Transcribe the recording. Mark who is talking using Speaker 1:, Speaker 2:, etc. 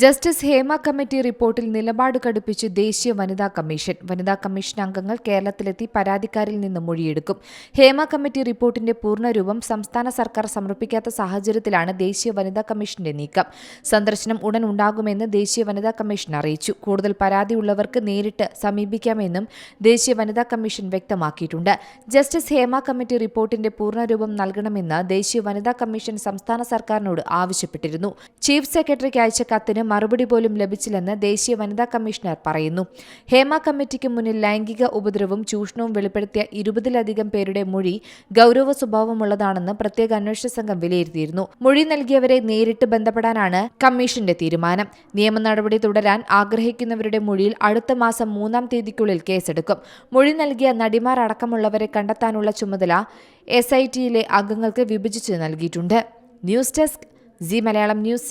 Speaker 1: Justice Hema committee റിപ്പോർട്ടിൽ നിലപാട് കടുപ്പിച്ച് ദേശീയ വനിതാ കമ്മീഷൻ. വനിതാ കമ്മീഷൻ അംഗങ്ങൾ കേരളത്തിലെത്തി പരാതിക്കാരിൽ നിന്ന് മൊഴിയെടുക്കും. ഹേമ കമ്മിറ്റി റിപ്പോർട്ടിന്റെ പൂർണരൂപം സംസ്ഥാന സർക്കാർ സമർപ്പിക്കാത്ത സാഹചര്യത്തിലാണ് ദേശീയ വനിതാ കമ്മീഷന്റെ നീക്കം. സന്ദർശനം ഉടൻ ഉണ്ടാകുമെന്ന് ദേശീയ വനിതാ കമ്മീഷൻ അറിയിച്ചു. കൂടുതൽ പരാതിയുള്ളവർക്ക് നേരിട്ട് സമീപിക്കാമെന്നും ദേശീയ വനിതാ കമ്മീഷൻ വ്യക്തമാക്കിയിട്ടുണ്ട്. ജസ്റ്റിസ് ഹേമ കമ്മിറ്റി റിപ്പോർട്ടിന്റെ പൂർണരൂപം നൽകണമെന്ന് ദേശീയ വനിതാ കമ്മീഷൻ സംസ്ഥാന സർക്കാരിനോട് ആവശ്യപ്പെട്ടിരുന്നു. ചീഫ് സെക്രട്ടറിക്ക് അയച്ച കത്തിന് മറുപടി പോലും ലഭിച്ചില്ലെന്ന് ദേശീയ വനിതാ കമ്മീഷണർ പറയുന്നു. ഹേമ കമ്മിറ്റിക്ക് മുന്നിൽ ലൈംഗിക ഉപദ്രവവും ചൂഷണവും വെളിപ്പെടുത്തിയ ഇരുപതിലധികം പേരുടെ മൊഴി ഗൌരവ സ്വഭാവമുള്ളതാണെന്ന് പ്രത്യേക അന്വേഷണ സംഘം വിലയിരുത്തിയിരുന്നു. മൊഴി നൽകിയവരെ നേരിട്ട് ബന്ധപ്പെടാനാണ് കമ്മീഷന്റെ തീരുമാനം. നിയമ നടപടി തുടരാൻ ആഗ്രഹിക്കുന്നവരുടെ മൊഴിയിൽ അടുത്ത മാസം മൂന്നാം തീയതിക്കുള്ളിൽ കേസെടുക്കും. മൊഴി നൽകിയ നടിമാർ അടക്കമുള്ളവരെ കണ്ടെത്താനുള്ള ചുമതല എസ് ഐ ടിയിലെ അംഗങ്ങൾക്ക് വിഭജിച്ച് നൽകിയിട്ടുണ്ട്. News desk Zee Malayalam news.